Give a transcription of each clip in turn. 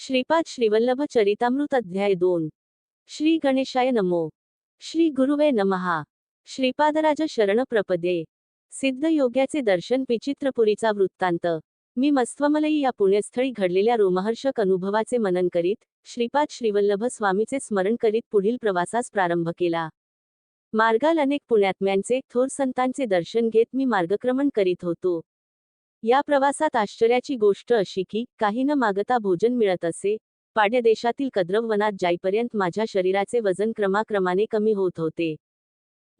श्रीपाद श्रीवल्लभ चरितामृत अध्याय दोन. श्री गणेशाय नमो. श्री गुरुवे नमहा श्रीपादराज शरण प्रपदे सिद्ध योग्याचे दर्शन विचित्रपुरीचा वृत्तांत. मी मस्त्वमलई या पुण्यस्थळी घडलेल्या रोमहर्षक अनुभवाचे मनन करीत श्रीपाद श्रीवल्लभ स्वामीचे स्मरण करीत पुढील प्रवासास प्रारंभ केला. मार्गाल अनेक पुण्यात्म्यांचे थोर संतांचे दर्शन घेत मी मार्गक्रमण करीत होतो. या प्रवासात आश्चर्याची गोष्ट अशी की काही न मागता भोजन मिळत असे. पाड्य देशातील कद्रव वनात जाईपर्यंत माझ्या शरीराचे वजन क्रमाक्रमाने कमी होत होते.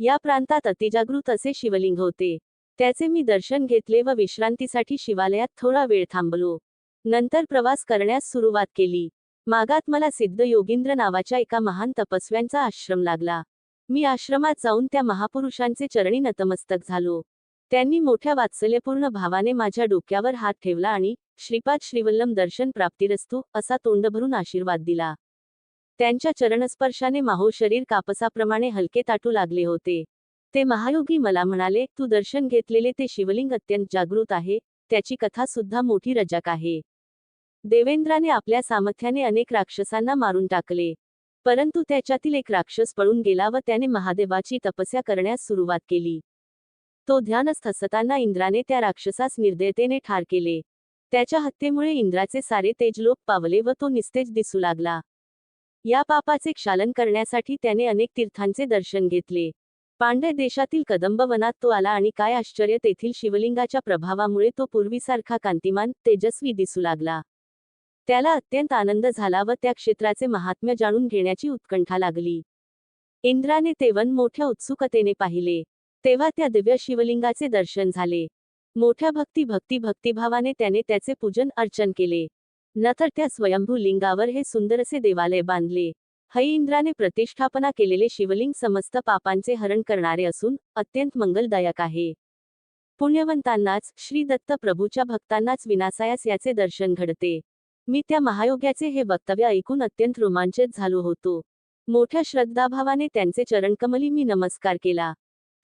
या प्रांतात अतिजागृत असे शिवलिंग होते. त्याचे मी दर्शन घेतले व विश्रांतीसाठी शिवालयात थोडा वेळ थांबलो. नंतर प्रवास करण्यास सुरुवात केली. मागात मला सिद्ध योगींद्र नावाच्या एका महान तपस्व्यांचा आश्रम लागला. मी आश्रमात जाऊन त्या महापुरुषांचे चरणी नतमस्तक झालो. त्यांनी मोठ्या वात्सल्यपूर्ण भावाने माझ्या डोक्यावर हात ठेवला आणि श्रीपाद श्रीवल्लम दर्शन प्राप्तिरस्तू असा तोंड भरून आशीर्वाद दिला. त्यांच्या चरणस्पर्शाने माहो शरीर कापसाप्रमाणे हलके ताटू लागले होते. ते महायोगी मला म्हणाले तू दर्शन घेतलेले ते शिवलिंग अत्यंत जागृत आहे त्याची कथा सुद्धा मोठी रजक आहे. देवेंद्राने आपल्या सामर्थ्याने अनेक राक्षसांना मारून टाकले. परंतु त्याच्यातील एक राक्षस पळून गेला व त्याने महादेवाची तपस्या करण्यास सुरुवात केली. तो ध्यानस्थ असताना इंद्राने त्या राक्षसास निर्दयतेने ठार केले. त्याच्या हत्येमुळे इंद्राचे सारे तेज लोप पावले व तो निस्तेज दिसू लागला. या पापाचे क्षालन करण्यासाठी त्याने अनेक तीर्थांचे दर्शन घेतले. पांडय देशातील कदंब वनात तो आला आणि काय आश्चर्य तेथील शिवलिंगाच्या प्रभावामुळे तो पूर्वीसारखा कांतिमान तेजस्वी दिसू लागला. त्याला अत्यंत आनंद झाला व त्या क्षेत्राचे महात्म्य जाणून घेण्याची उत्कंठा लागली. इंद्राने ते वन मोठ्या उत्सुकतेने पाहिले. तेव्हा त्या दिव्य शिवलिंगाचे दर्शन झाले. मोठ्या भक्ती भक्ती भक्तिभावाने त्याने त्याचे पूजन अर्चन केले. नंतर त्या स्वयंभू लिंगावर हे सुंदरसे देवालय बांधले. हई इंद्राने प्रतिष्ठापना केलेले शिवलिंग समस्त पापांचे हरण करणारे असून अत्यंत मंगलदायक आहे. पुण्यवंतांनाच श्री दत्त प्रभूच्या भक्तांनाच विनासायास याचे दर्शन घडते. मी त्या महायोग्याचे हे वक्तव्य ऐकून अत्यंत रोमांचित झालो होतो. मोठ्या श्रद्धाभावाने त्यांचे चरणकमली मी नमस्कार केला.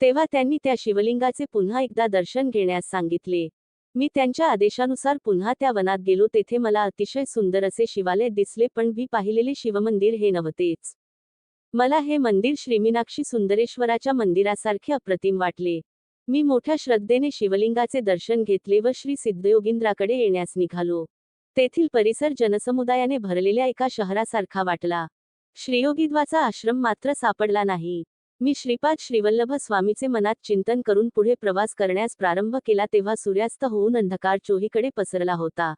तेव्हा त्यांनी त्या शिवलिंगाचे पुन्हा एकदा दर्शन घेण्यास सांगितले. मी त्यांच्या आदेशानुसार पुन्हा त्या वनात गेलो तेथे मला अतिशय सुंदर असे शिवालय दिसले पण मी पाहिलेले शिवमंदिर हे नव्हतेच. मला हे मंदिर श्रीमीनाक्षी सुंदरेश्वराच्या मंदिरासारखे अप्रतिम वाटले. मी मोठ्या श्रद्धेने शिवलिंगाचे दर्शन घेतले व श्री सिद्धयोगींद्राकडे येण्यास निघालो. तेथील परिसर जनसमुदायाने भरलेल्या एका शहरासारखा वाटला. श्रीयोगिद्वाचा आश्रम मात्र सापडला नाही. मी श्रीपाद श्रीवल्लभ स्वामीचे मनात चिंतन करून पुढे प्रवास करण्यास प्रारंभ केला तेव्हा सूर्यास्त होऊन अंधकार चोहीकडे पसरला होता.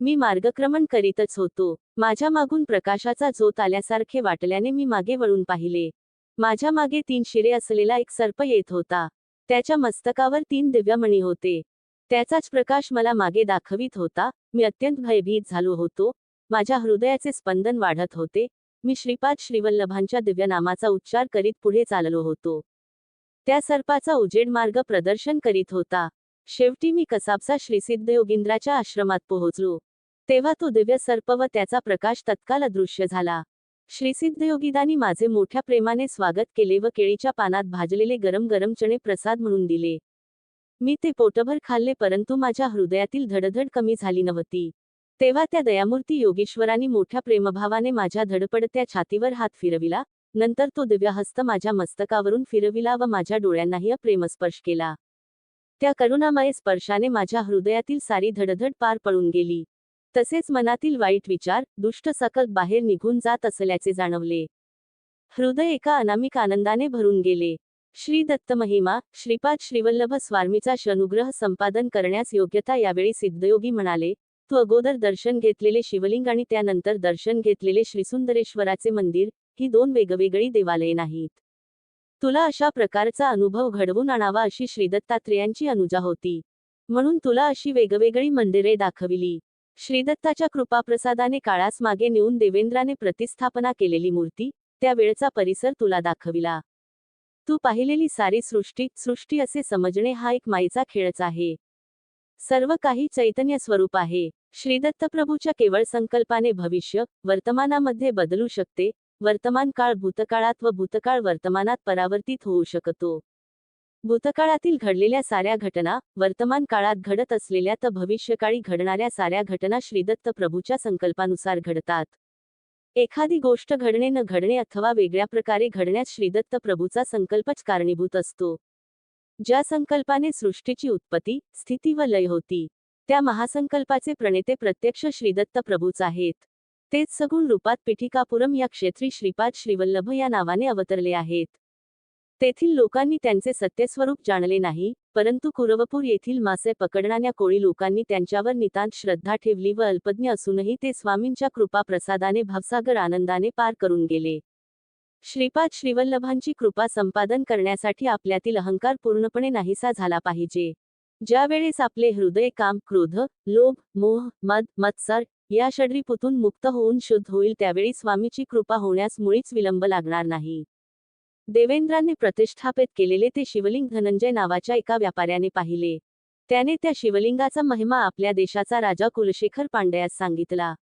मी मार्गक्रमण करीतच होतो. माझ्या मागून प्रकाशाचा झोत आल्यासारखे वाटल्याने मी मागे वळून पाहिले. माझ्या मागे तीन शिरे असलेला एक सर्प येत होता. त्याच्या मस्तकावर तीन दिव्यमणी होते. त्याचाच प्रकाश मला मागे दाखवित होता. मी अत्यंत भयभीत झालो होतो. माझ्या हृदयाचे स्पंदन वाढत होते. मी श्रीपाद श्रीवल्लभांच्या दिव्य नामाचा उच्चार करीत पुढे चाललो होतो. त्या सर्पाचा उजेड मार्ग प्रदर्शन करीत होता. शेवटी मी कसाबचा श्रीसिद्ध योगिंद्राच्या आश्रमात पोहोचलो. तेव्हा तो दिव्य सर्प व त्याचा प्रकाश तत्काल अदृश्य झाला. श्रीसिद्ध योगिदानी माझे मोठ्या प्रेमाने स्वागत केले व केळीच्या पानात भाजलेले गरम गरम चणे प्रसाद म्हणून दिले. मी ते पोटभर खाल्ले परंतु माझ्या हृदयातील धडधड कमी झाली नव्हती. तेव्हा त्या दयामूर्ती योगेश्वरांनी मोठ्या प्रेमभावाने माझ्या धडपडत्या छातीवर हात फिरविला. नंतर तो दिव्यहस्त माझ्या मस्तकावरून फिरविला व माझ्या डोळ्यांनाही प्रेमस्पर्श केला. त्या करुणामय स्पर्शाने माझ्या हृदयातील सारी धडधड पार पडून गेली. तसेच मनातील वाईट विचार दुष्ट सकल बाहेर निघून जात असल्याचे जाणवले. हृदय एका अनामिक आनंदाने भरून गेले. श्री दत्त महिमा श्रीपाद श्रीवल्लभ स्वामीचा शनुग्रह संपादन करण्यास योग्यता यावेळी सिद्धयोगी म्हणाले तू अगोदर दर्शन घेतलेले शिवलिंग आणि त्यानंतर दर्शन घेतलेले श्रीसुंदरेश्वराचे मंदिर ही दोन वेगवेगळी देवालये नाहीत. तुला अशा प्रकारचा अनुभव घडवून आणावा अशी श्रीदत्तात्रेयांची अनुजा होती. म्हणून तुला अशी वेगवेगळी मंदिरे दाखविली. श्रीदत्ताच्या कृपाप्रसादाने काळास मागे नेऊन देवेंद्राने प्रतिस्थापना केलेली मूर्ती त्या वेळचा परिसर तुला दाखविला. तू पाहिलेली सारी सृष्टी सृष्टी असे समजणे हा एक माईचा खेळच आहे. सर्व काही चैतन्य स्वरूप आहे. श्रीदत्त प्रभूच्या केवळ संकल्पाने भविष्य वर्तमानामध्ये बदलू शकते वर्तमान काळ भूतकाळात व भूतकाळ वर्तमानात परावर्तित होऊ शकतो. भूतकाळातील घडलेल्या साऱ्या घटना वर्तमान काळात घडत असलेल्या तर भविष्यकाळी घडणाऱ्या साऱ्या घटना श्रीदत्त प्रभूच्या संकल्पानुसार घडतात. एखादी गोष्ट घडणे न घडणे अथवा वेगळ्या प्रकारे घडण्यास श्रीदत्त प्रभूचा संकल्पच कारणीभूत असतो. ज्या संकल्पाने सृष्टीची उत्पत्ती स्थिती व लय होती त्या महासंकल्पाचे प्रणेते प्रत्यक्ष श्रीदत्त प्रभूच आहेत. तेच सगुण रूपात पिठिकापुरम या क्षेत्री श्रीपाद श्रीवल्लभ या नावाने अवतरले आहेत. तेथील लोकांनी त्यांचे सत्यस्वरूप जाणले नाही परंतु कुरवपूर येथील मासे पकडणाऱ्या कोळी लोकांनी त्यांच्यावर नितांत श्रद्धा ठेवली व अल्पज्ञ असूनही ते स्वामींच्या कृपा प्रसादाने भावसागर आनंदाने पार करून गेले. श्रीपाद श्रीवल्लभांची कृपा संपादन करण्यासाठी आपल्यातील अहंकार पूर्णपणे नाहीसा झाला पाहिजे. ज्यावेळेस आपले हृदय काम क्रोध लोभ मोह मद मत्सर या षड्रीपुतून मुक्त होऊन शुद्ध होईल त्यावेळी स्वामीची कृपा होण्यास मुळीच विलंब लागणार नाही. देवेंद्राने प्रतिष्ठापित केलेले ते शिवलिंग धनंजय नावाच्या एका व्यापाऱ्याने पाहिले. त्याने त्या शिवलिंगाचा महिमा आपल्या देशाचा राजा कुलशेखर पांड्यास सांगितला.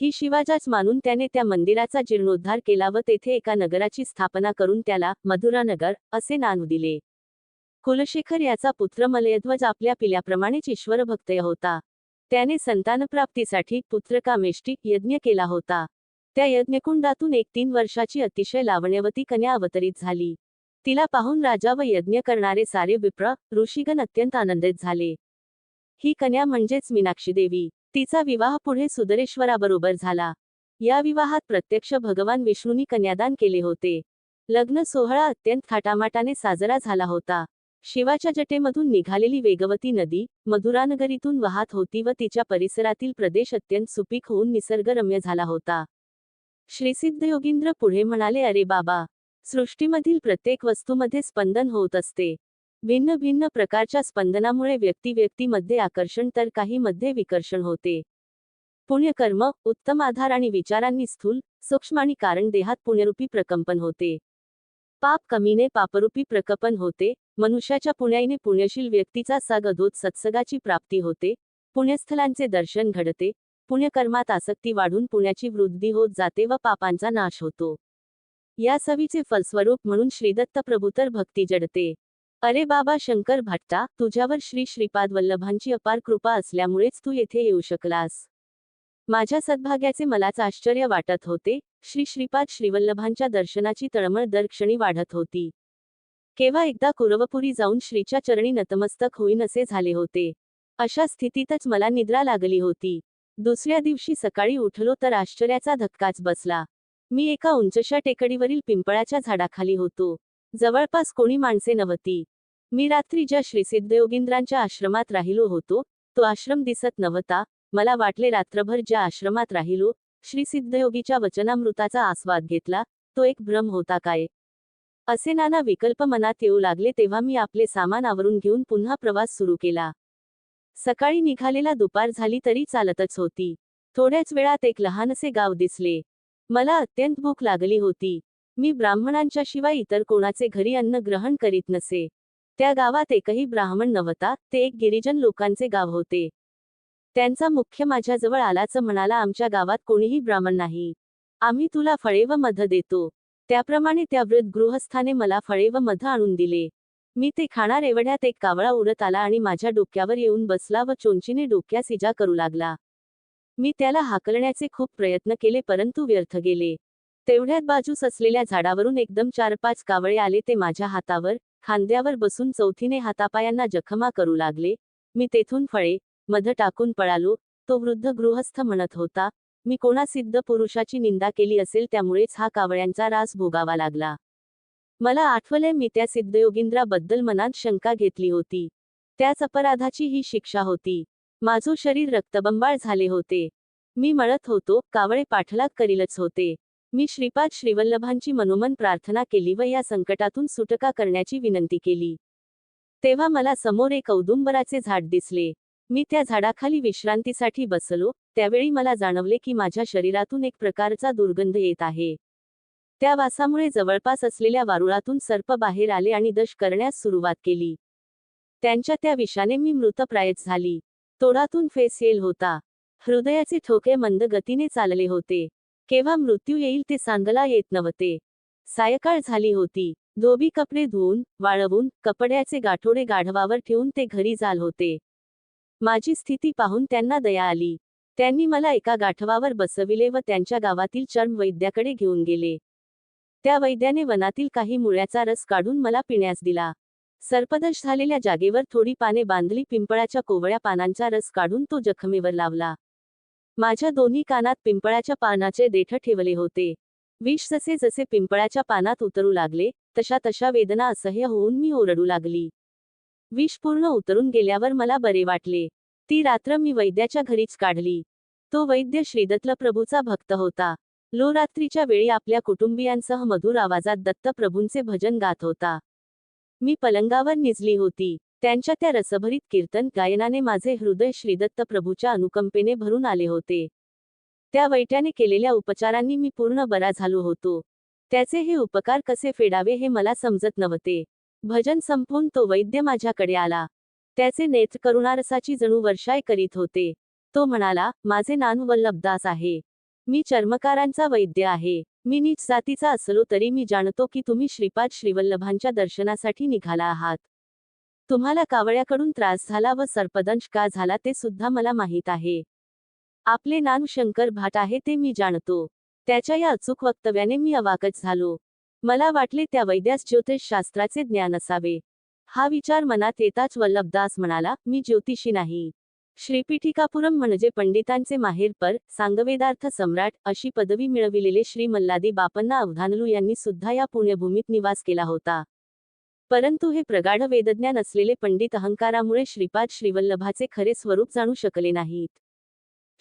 ही शिवाजाच मानून त्याने त्या मंदिराचा जीर्णोद्धार केला व तेथे एका नगराची स्थापना करून त्याला मधुरानगर असे नाव दिले. कुलशेखर याचा पुत्र मलयध्वज आपल्या पिल्याप्रमाणेच ईश्वरभक्तय होता. त्याने संतानप्राप्तीसाठी पुत्रकामेष्टी यज्ञ केला होता. त्या यज्ञकुंडातून एक तीन वर्षाची अतिशय लावण्यवती कन्या अवतरित झाली. तिला पाहून राजा व यज्ञ करणारे सारे विप्र ऋषीगण अत्यंत आनंदित झाले. ही कन्या म्हणजेच मीनाक्षी देवी. तिचा विवाह पुढे सुदरेश्वराबरोबर झाला. या विवाहात प्रत्यक्ष भगवान विष्णूंनी कन्यादान केले होते. लग्न सोहळा अत्यंत थाटामाटाने साजरा झाला होता. शिवाच्या जटेमधून निघालेली वेगवती नदी मधुरानगरीतून वाहत होती व तिच्या परिसरातील प्रदेश अत्यंत सुपीक होऊन निसर्गरम्य झाला होता. श्रीसिद्ध योगींद्र पुढे म्हणाले अरे बाबा! सृष्टीमधील प्रत्येक वस्तूमध्ये स्पंदन होत असते. भिन्न भिन्न प्रकारच्या स्पंदनामुळे व्यक्ती व्यक्तीमध्ये आकर्षण तर काही मध्ये विकर्षण होते. पुण्यकर्म उत्तम आधार आणि विचारांनी स्थूल सूक्ष्म आणि कारण देहात पुण्यरूपी प्रकंपन होते. पाप कमीने पापरूपी प्रकपन होते मनुष्याच्या पुण्याईने पुण्यशील व्यक्तीचा सग अधोत सत्सगाची प्राप्ती होते पुण्यस्थलांचे दर्शन घडते पुण्यकर्मात आसक्ती वाढून पुण्याची वृद्धी होत जाते व पापांचा नाश होतो. या सवीचे फलस्वरूप म्हणून श्रीदत्त प्रभूतर भक्ती जडते. अरे बाबा शंकर भट्टा तुझ्यावर श्री श्रीपाद वल्लभांची अपार कृपा असल्यामुळेच तू येथे येऊ शकलास. माझ्या सद्भाग्याचे मलाच आश्चर्य वाटत होते. श्री श्रीपाद श्रीवल्लभांच्या दर्शनाची तळमळ दरक्षणी वाढत होती. केव्हा एकदा कुरवपुरी जाऊन श्रीच्या चरणी नतमस्तक होईन असे झाले होते. अशा स्थितीतच मला निद्रा लागली होती. दुसऱ्या दिवशी सकाळी उठलो तर आश्चर्याचा धक्काच बसला. मी एका उंचशा टेकडीवरील पिंपळाच्या झाडाखाली होतो. जवळपास कोणी माणसे नव्हती. मी रात्री ज्या श्रीसिद्धयोगींद्रांच्या आश्रमात राहिलो होतो तो आश्रम दिसत नव्हता मला वाटले रात्रभर ज्या आश्रमात राहिलो श्री सिद्धयोगीच्या वचनामृताचा आस्वाद घेतला तो एक भ्रम होता काय? असे नाना विकल्प मनात येऊ लागले तेव्हा मी आपले सामान आवरून घेऊन पुन्हा प्रवास सुरू केला. सकाळी निघालेला दुपार झाली तरी चालतच होती. थोड्याच वेळात एक लहानसे गाव दिसले. मला अत्यंत भूक लागली होती. मी ब्राह्मणांच्या शिवाय इतर कोणाचे घरी अन्न ग्रहण करीत नसे. त्या गावात एकही ब्राह्मण नव्हता ते एक गिरिजन लोकांचे गाव होते. त्यांचा मुख्य माझ्याजवळ आलाच म्हणाला आमच्या गावात कोणीही ब्राह्मण नाही. आम्ही तुला फळे व मध देतो. त्याप्रमाणे त्या वृद्ध गृहस्थाने मला फळे व मध आणून दिले. मी ते खाणार एवढ्यात एक कावळा उडत आला आणि माझ्या डोक्यावर येऊन बसला व चोंचीने डोक्यास इजा करू लागला. मी त्याला हाकलण्याचे खूप प्रयत्न केले परंतु व्यर्थ गेले. तेवढ्यात बाजूस असलेल्या झाडावरून एकदम चार पाच कावळे आले ते माझ्या हातावर खांद्यावर बसून चौथीने हातापायांना जखमा करू लागले. मी तेथून फळे मध टाकून पळालो. तो वृद्ध गृहस्थ म्हणत होता मी कोणा सिद्ध पुरुषाची निंदा केली असेल त्यामुळेच हा कावळ्यांचा रास भोगावा लागला. मला आठवले मी त्या सिद्धयोगिंद्राबद्दल मनात शंका घेतली होती. त्याच अपराधाची ही शिक्षा होती. माझं शरीर रक्तबंबाळ झाले होते. मी मळत होतो कावळे पाठलाग करीलच होते. मी श्रीपाद श्रीवल्लभांची मनोमन प्रार्थना केली व या संकटातून सुटका करण्याची विनंती केली. तेव्हा मला समोर एक औदुंबराचे झाड दिसले. मी त्या झाडाखाली विश्रांतीसाठी बसलो त्यावेळी मला जाणवले की माझ्या शरीरातून एक प्रकारचा दुर्गंध येत आहे. त्या वासामुळे जवळपास असलेल्या वारुळातून सर्प बाहेर आले आणि दश करण्यास सुरुवात केली. त्यांच्या त्या विषाने मी मृतप्रायच झाली. तोडातून फेस येईल होता. हृदयाचे ठोके मंद गतीने चालले होते. केव्हा मृत्यू येईल ते सांगला येत नव्हते. सायकाळ झाली होती. धोबी कपडे धुवून वाळवून कपड्याचे गाठोडे गाढवावर ठेवून ते घरी जाल होते. माझी स्थिती पाहून त्यांना दया आली. त्यांनी मला एका गाठवावर बसविले व त्यांच्या गावातील चर्म वैद्याकडे घेऊन गेले. त्या वैद्याने वनातील काही मुळ्याचा रस काढून मला पिण्यास दिला. सर्पदश झालेल्या जागेवर थोडी पाने बांधली पिंपळाच्या कोवळ्या पानांचा रस काढून तो जखमेवर लावला. माझ्या दोन्ही कानात पिंपळाच्या पानाचे देठ ठेवले होते. विष जसे जसे पिंपळाच्या पानात उतरू लागले तशा तशा वेदना असह्य होऊन मी ओरडू लागली. विष पूर्ण उतरून गेल्यावर मला बरे वाटले. ती रात्र मी वैद्याच्या घरीच काढली. तो वैद्य श्रीदत्त प्रभूचा भक्त होता. लो रात्रीच्या वेळी आपल्या कुटुंबियांसह मधुर आवाजात दत्तप्रभूंचे भजन गात होता. मी पलंगावर निजली होती. त्यांच्या त्या रसभरीत कीर्तन गायनाने माझे हृदय श्रीदत्त प्रभूच्या अनुकंपेने भरून आले होते. त्या वैट्याने केलेल्या उपचारांनी मी पूर्ण बरा झालो होतो. त्याचे हे उपकार कसे फेडावे हे मला समजत नव्हते. भजन संपून तो वैद्य माझ्याकडे आला. त्याचे नेत्र करुणारसाची जणू वर्षाय करीत होते. तो म्हणाला माझे नान वल्लभदास आहे. मी चर्मकारांचा वैद्य आहे. मी नीच जातीचा असलो तरी मी जाणतो की तुम्ही श्रीपाद श्रीवल्लभांच्या दर्शनासाठी निघाला आहात. तुम्हाला कावळ्याकडून त्रास झाला व सर्पदंश का झाला ते सुद्धा मला माहीत आहे. आपले नाव शंकर भाट आहे ते मी जाणतो. त्याच्या या अचूक वक्तव्याने मी अवाकच झालो. मला वाटले त्या वैद्यास ज्योतिषशास्त्राचे ज्ञान असावे. हा विचार मनात येताच वल्लभदास म्हणाला मी ज्योतिषी नाही. श्रीपीठिकापुरम म्हणजे पंडितांचे माहेरपर सांगवेदार्थ सम्राट अशी पदवी मिळविलेले श्री मल्लादी बापन्ना अवधानलू यांनी सुद्धा या पुण्यभूमीत निवास केला होता. परंतु हे प्रगाढ वेदज्ञान असलेले पंडित अहंकारामुळे श्रीपाद श्रीवल्लभाचे खरे स्वरूप जाणू शकले नाहीत.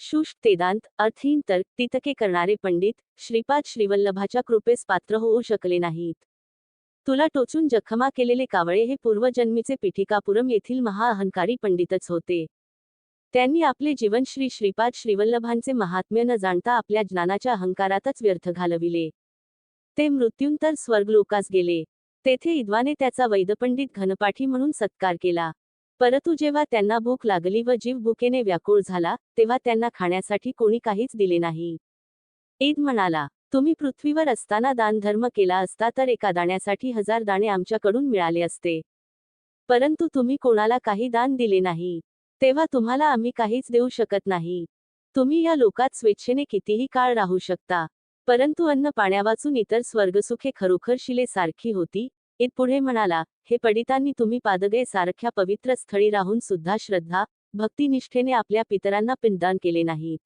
शुष्ट तेदांत अर्थहीन तर तितके करणारे पंडित श्रीपाद श्रीवल्लभाच्या कृपेस पात्र होऊ शकले नाहीत. तुला टोचून जखमा केलेले कावळे हे पूर्वजन्मीचे पिठिकापुरम येथील महाअहंकारी पंडितच होते. त्यांनी आपले जीवन श्री श्रीपाद श्रीवल्लभांचे महात्म्य न जाणता आपल्या ज्ञानाच्या अहंकारातच व्यर्थ घालविले. ते मृत्यूंतर स्वर्गलोकास गेले. तेथे इद्वाने त्याचा वैदपंडित घनपाठी म्हणून सत्कार केला. परंतु जेव्हा त्यांना भूक लागली व जीव भुकेने व्याकुळ झाला तेव्हा त्यांना खाण्यासाठी कोणी काहीच दिले नाही. ईद म्हणाला तुम्ही पृथ्वीवर असताना दानधर्म केला असता तर एका दाण्यासाठी हजार दाणे आमच्याकडून मिळाले असते. परंतु तुम्ही कोणाला काही दान दिले नाही. तेव्हा तुम्हाला आम्ही काहीच देऊ शकत नाही. तुम्ही या लोकात स्वेच्छेने कितीही काळ राहू शकता. परंतु अन्न पाण्यावाचून इतर स्वर्गसुखे खरोखर शिले सारखी होती इत पुढे म्हणाला हे पडितांनी तुम्ही पादगे सारख्या पवित्र स्थळी राहून सुद्धा श्रद्धा भक्तिनिष्ठेने आपल्या पितरांना पिंडदान केले नाहीत.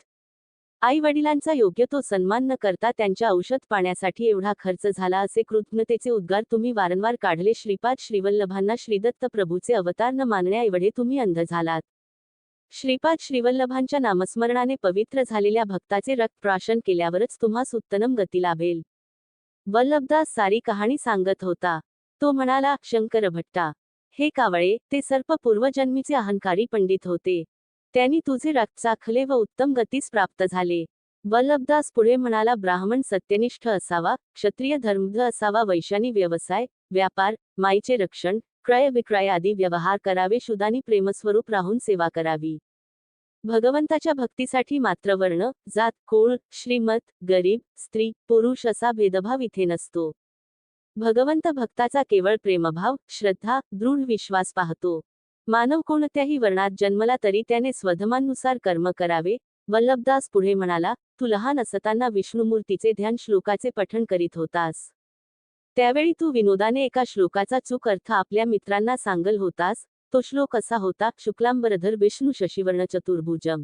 आई वडिलांचा योग्य तो सन्मान न करता त्यांच्या औषध पाण्यासाठी एवढा खर्च झाला असे कृतज्ञतेचे उद्गार तुम्ही वारंवार काढले श्रीपाद श्रीवल्लभांना श्रीदत्त प्रभूचे अवतार न मानण्या एवढे तुम्ही अंध झालात. श्रीपाद श्रीवल्लभांच्या नामस्मरणाने पवित्र झालेल्या भक्ताचे रक्तप्राशन केल्यावरच तुम्हा सुत्तनम गती लाभेल. वल्लभदास सारी कहाणी सांगत होता. तो म्हणाला शंकर भट्टा हे कावळे ते सर्प पूर्वजन्मीचे अहंकारी पंडित होते. त्यांनी तुझे रक्त चाखले व उत्तम गतीस प्राप्त झाले. वल्लभदास पुढे म्हणाला ब्राह्मण सत्यनिष्ठ असावा क्षत्रिय धर्मध असावा वैशानी व्यवसाय व्यापार माईचे रक्षण क्रय विक्रय आदी व्यवहार करावे शुदानी प्रेमस्वरूप राहून सेवा करावी. भगवंताच्या भक्तीसाठी मात्र वर्ण जात कोळ श्रीमत गरीब स्त्री पुरुष असा भेदभाव इथे नसतो. भगवंत भक्ताचा केवळ प्रेमभाव श्रद्धा दृढ विश्वास पाहतो. मानव कोणत्याही वर्णात जन्मला तरी त्याने स्वधमानुसार कर्म करावे वल्लभदास पुढे म्हणाला तू लहान असताना विष्णुमूर्तीचे ध्यान श्लोकाचे पठण करीत होतास. त्यावेळी तू विनोदाने एका श्लोकाचा चूक अर्थ आपल्या मित्रांना सांगल होतास तो श्लोक असा होता शुक्लांबरधर विष्णू शशिवर्ण चतुर्भुजम.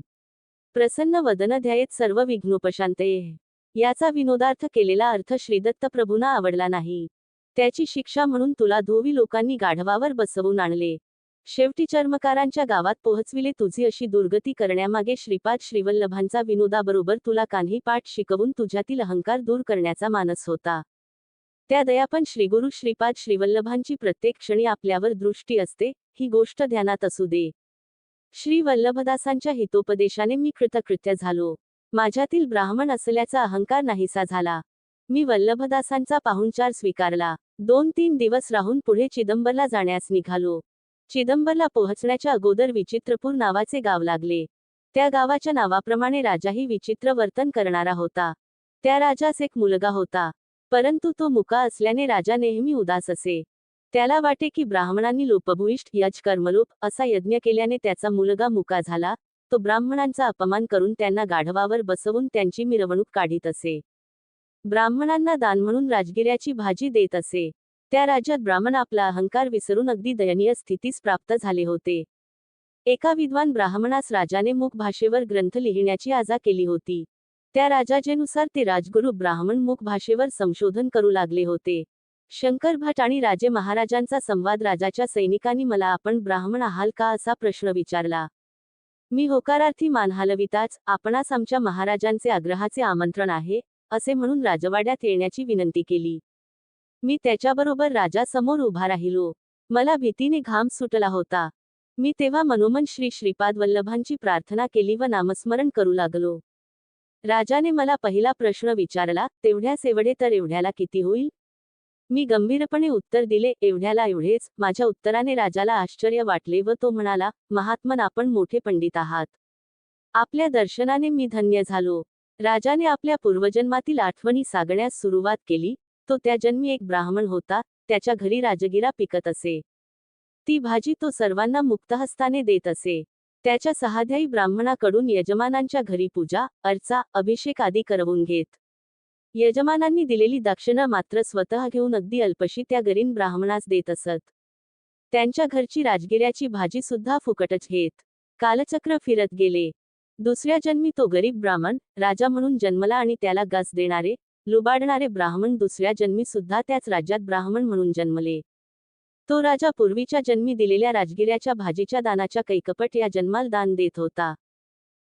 प्रसन्न वदन ध्यायेत सर्व विघ्नोपशांतये. याचा विनोदार्थ केलेला अर्थ श्रीदत्त प्रभूंना आवडला नाही. त्याची शिक्षा म्हणून तुला धोवी लोकांनी गाढवावर बसवून आणले. शेवटी चर्मकारांच्या गावात पोहोचविले तुझी अशी दुर्गती करण्यामागे श्रीपाद श्रीवल्लभांचा विनोदाबरोबर तुला कान्ही पाठ शिकवून तुझ्यातील अहंकार दूर करण्याचा मानस होता. त्या दयापण श्रीगुरु श्रीपाद श्रीवल्लभांची प्रत्येक क्षणी आपल्यावर दृष्टी असते ही गोष्ट ध्यानात असू दे. श्री वल्लभदासांच्या हितोपदेशाने मी कृतकृत्य झालो. माझ्यातील ब्राह्मण असल्याचा अहंकार नाहीसा झाला. मी वल्लभदासांचा पाहुणचार स्वीकारला. दोन तीन दिवस राहून पुढे चिदंबरला जाण्यास निघालो. चिदंबरला पोहोचण्याच्या अगोदर विचित्रपूर नावाचे गाव लागले. त्या गावाच्या नावाप्रमाणे राजाही विचित्र वर्तन करणारा होता. त्या राजास एक मुलगा होता. परंतु तो मुका असल्याने राजा नेहमी उदास असे. त्याला वाटे की ब्राह्मणांनी लोपभूइष्ट यज कर्मलोप असा यज्ञ केल्याने त्याचा मुलगा मुका झाला. तो ब्राह्मणांचा अपमान करून त्यांना गाढवावर बसवून त्यांची मिरवणूक काढीत असे. ब्राह्मणांना दान म्हणून राजगिऱ्याची भाजी देत असे. त्या राज्यात ब्राह्मण आपला अहंकार विसरून अगदी दयनीय स्थितीस प्राप्त झाले होते. एका विद्वान ब्राह्मणास राजाने मुख भाषेवर ग्रंथ लिहिण्याची आजा केली होती. त्या राजाजेनुसार ते राजगुरू ब्राह्मण मुख भाषेवर संशोधन करू लागले होते. शंकर भट आणि राजे महाराजांचा संवाद राजाच्या सैनिकांनी मला आपण ब्राह्मण आहाल का? असा प्रश्न विचारला. मी होकारार्थी मान हलविताच आपणास आमच्या महाराजांचे आग्रहाचे आमंत्रण आहे. असे म्हणून राजवाड्यात येण्याची विनंती केली. मी त्याच्याबरोबर राजासमोर उभा राहिलो. मला भीतीने घाम सुटला होता. मी तेव्हा मनोमन श्री श्रीपाद वल्लभांची प्रार्थना केली व नामस्मरण करू लागलो. राजाने मला पहिला प्रश्न विचारला तेवढ्यास एवढे तर एवढ्याला किती होईल? मी गंभीरपणे उत्तर दिले एवढ्याला एवढेच. माझ्या उत्तराने राजाला आश्चर्य वाटले व तो म्हणाला महात्मन आपण मोठे पंडित आहात. आपल्या दर्शनाने मी धन्य झालो. राजाने आपल्या पूर्वजन्मातील आठवणी सागण्यास सुरुवात केली. तो त्या जन्मी एक ब्राह्मण होता. त्याच्या घरी राजगिरा पिकत असे. ती भाजी तो सर्वांना मुक्तहस्ताने देत असे. त्याच्या सहाध्यायी ब्राह्मणाकडून यजमानांच्या घरी पूजा अर्चा अभिषेक आदी करवून घेत. यजमानांनी दिलेली दक्षिणा मात्र स्वतः घेऊन अगदी अल्पशी त्या गरीन ब्राह्मणास देत असत. त्यांच्या घरची राजगिऱ्याची भाजी सुद्धा फुकटच घेत. कालचक्र फिरत गेले. दुसऱ्या जन्मी तो गरीब ब्राह्मण राजा म्हणून जन्मला आणि त्याला गस देणारे लुबाडणारे ब्राह्मण दुसऱ्या जन्मी सुद्धा त्याच राज्यात ब्राह्मण म्हणून जन्मले. तो राजा पूर्वीच्या जन्मी दिलेल्या राजगिऱ्याच्या भाजीच्या दानाच्या कैकपट या जन्माल दान देत होता.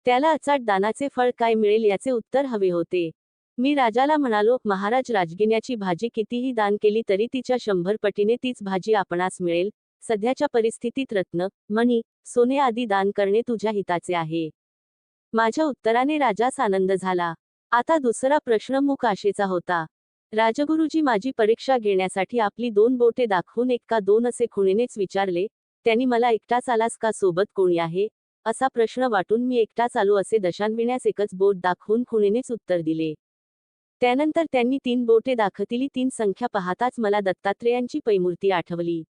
त्याला अचाट दानाचे फळ काय मिळेल याचे उत्तर हवे होते. मी राजाला म्हणालो महाराज राजगिन्याची भाजी कितीही दान केली तरी तिच्या शंभर पटीने तीच भाजी आपणास मिळेल. सध्याच्या परिस्थितीत रत्न मणी सोने आदी दान करणे तुझ्या हिताचे आहे. माझ्या उत्तराने राजास आनंद झाला. आता दुसरा प्रश्न मुख होता. राजगुरुजी माझी परीक्षा घेण्यासाठी आपली दोन बोटे दाखवून एक का दोन असे खुणीनेच विचारले त्यांनी मला एकटाच आलास का? सोबत कोणी आहे? असा प्रश्न वाटून मी एकटाच आलो असे दशांविण्यास एकच बोट दाखवून खुणीनेच उत्तर दिले. त्यानंतर त्यांनी तीन बोटे दाखवतील तीन संख्या पाहताच मला दत्तात्रेयांची पैमूर्ती आठवली.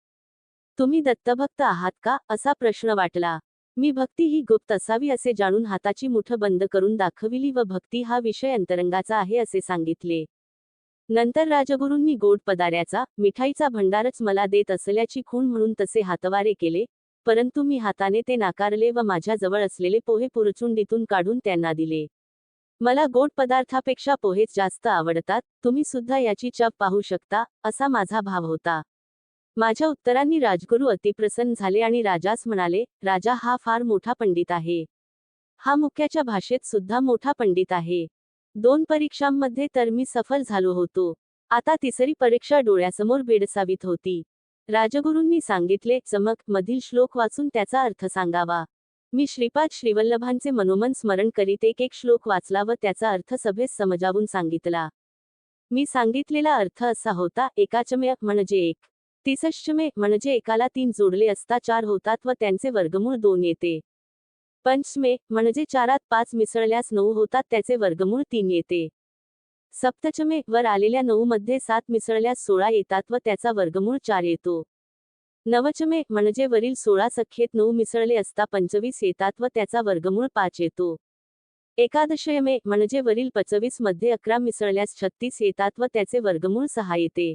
तुम्ही दत्तभक्त आहात का? असा प्रश्न वाटला. मी भक्ती ही गुप्त असावी असे जाणून हाताची मुठ बंद करून दाखविली व भक्ती हा विषय अंतरंगाचा आहे असे सांगितले. नंतर राजगुरूंनी गोड पदाऱ्याचा मिठाईचा भंडारच मला देत असल्याची खूण म्हणून तसे हातवारे केले परंतु मी हाताने ते नाकारले व माझ्याजवळ असलेले पोहे पुरचुंडीतून काढून त्यांना दिले. मला गोड पदार्थापेक्षा पोहेच जास्त आवडतात तुम्ही सुद्धा याची चव पाहू शकता असा माझा भाव होता. माझ्या उत्तरांनी राजगुरू अतिप्रसन्न झाले आणि राजास म्हणाले राजा हा फार मोठा पंडित आहे. हा मुख्याच्या भाषेत सुद्धा मोठा पंडित आहे. दोन परीक्षांमध्ये तर मी सफल झालो होतो. आता तिसरी परीक्षा डोळ्यासमोर बेडसावित होती. राजगुरूंनी सांगितले चमक मधील श्लोक वाचून त्याचा अर्थ सांगावा. मी श्रीपाद श्रीवल्लभांचे मनोमन स्मरण करीत एक एक श्लोक वाचला व त्याचा अर्थ सभेस समजावून सांगितला. मी सांगितलेला अर्थ असा होता एकाचमय म्हणजे एक. तिसश्चमे म्हणजे एकाला तीन जोडले असता चार होतात व त्यांचे वर्गमूळ दोन येते. पंचमे म्हणजे चारात पाच मिसळल्यास नऊ होतात त्याचे वर्गमूळ तीन येते. सप्तचमे वर आलेल्या नऊ मध्ये सात मिसळल्यास सोळा येतात व त्याचा वर्गमूळ चार येतो. नवचमे म्हणजे वरील सोळा सख्येत नऊ मिसळले असता पंचवीस येतात व त्याचा वर्गमूळ पाच येतो. एकादशयमे म्हणजे वरील पचवीसमध्ये अकरा मिसळल्यास छत्तीस येतात व त्याचे वर्गमूळ सहा येते.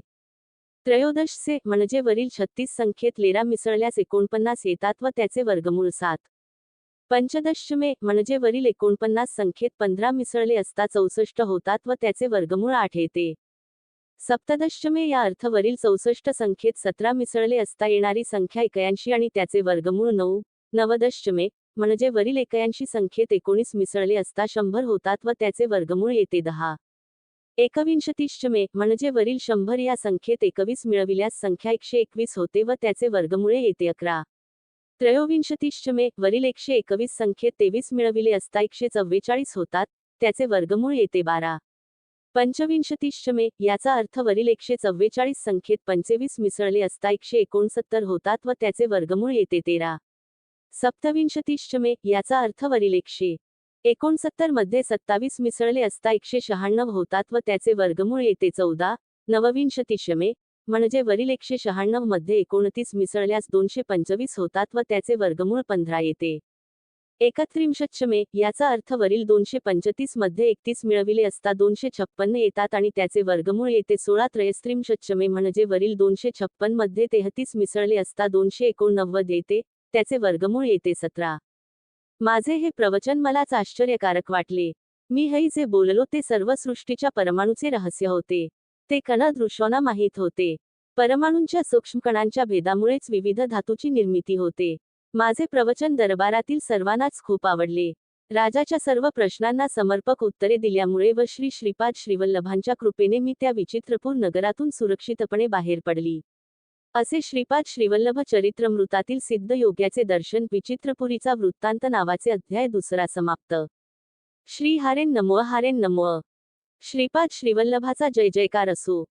त्रयोदशसे म्हणजे वरील छत्तीस संख्येत लेरा मिसळल्यास एकोणपन्नास येतात व त्याचे वर्गमूळ सात. पंचदशमे म्हणजे वरील एकोणपन्नास संख्येत पंधरा मिसळले असता चौसष्ट होतात व त्याचे वर्गमूळ आठ येते. सप्तदशमे या अर्थवरील चौसष्ट संख्येत सतरा मिसळले असता येणारी संख्या एकयाऐंशी आणि त्याचे वर्गमूळ नऊ. नवदशमे म्हणजे वरील एकयाऐंशी संख्येत एकोणीस मिसळले असता शंभर होतात व त्याचे वर्गमूळ येते दहा. एकविंशतिश्चमे म्हणजे वरील शंभर या संख्येत एकवीस मिळविल्यास संख्या एकशे एकवीस होते व त्याचे वर्गमुळे येते अकरा. त्रयोविंशतिश्चमे वरील एकशे एकवीस संख्येत तेवीस मिळविले असता एकशे चव्वेचाळीस होतात त्याचे वर्गमूळ येते बारा. पंचविंशतिश्चमे याचा अर्थ वरील एकशे चव्वेचाळीस संख्येत पंचवीस मिसळले असता एकशे एकोणसत्तर होतात व त्याचे वर्गमूळ येते तेरा. सप्तविंशतिश्चमे याचा अर्थ वरील एकशे एकोणसत्तरमध्ये सत्तावीस मिसळले असता एकशे शहाण्णव होतात व त्याचे वर्गमूळ येते चौदा नवविंशतिशमे म्हणजे वरील एकशे शहाण्णवमध्ये एकोणतीस मिसळल्यास दोनशे पंचवीस होतात व त्याचे वर्गमूळ पंधरा येते. एकत्रिंशतशमे याचा अर्थ वरील दोनशे पंचतीसमध्ये एकतीस मिळविले असता दोनशे छप्पन्न येतात आणि त्याचे वर्गमूळ येते सोळा त्रयस्त्रिंशतशमे म्हणजे वरील दोनशे छप्पनमध्ये तेहतीस मिसळले असता दोनशे एकोणनव्वद येते त्याचे वर्गमूळ येते सतरा. माझे हे प्रवचन मलाच आश्चर्यकारक वाटले. मी हई जे बोललो ते सर्व सृष्टीच्या परमाणूचे रहस्य होते. ते कण दृश्योना माहीत होते. परमाणूंच्या सूक्ष्म कणांच्या भेदामुळेच विविध धातूची निर्मिती होते. माझे प्रवचन दरबारातील सर्वांनाच खूप आवडले. राजाच्या सर्व प्रश्नांना समर्पक उत्तरे दिल्यामुळे व श्री श्रीपाद श्रीवल्लभांच्या कृपेने मी त्या विचित्रपूर नगरातून सुरक्षितपणे बाहेर पडली. असे श्रीपाद श्रीवल्लभ चरित्रमृतातील सिद्ध योग्याचे दर्शन विचित्रपुरीचा वृत्तांत नावाचे अध्याय दुसरा समाप्त. श्री हारेन नमो हारेन नमो. श्रीपाद श्रीवल्लभाचा जय जयकार असो.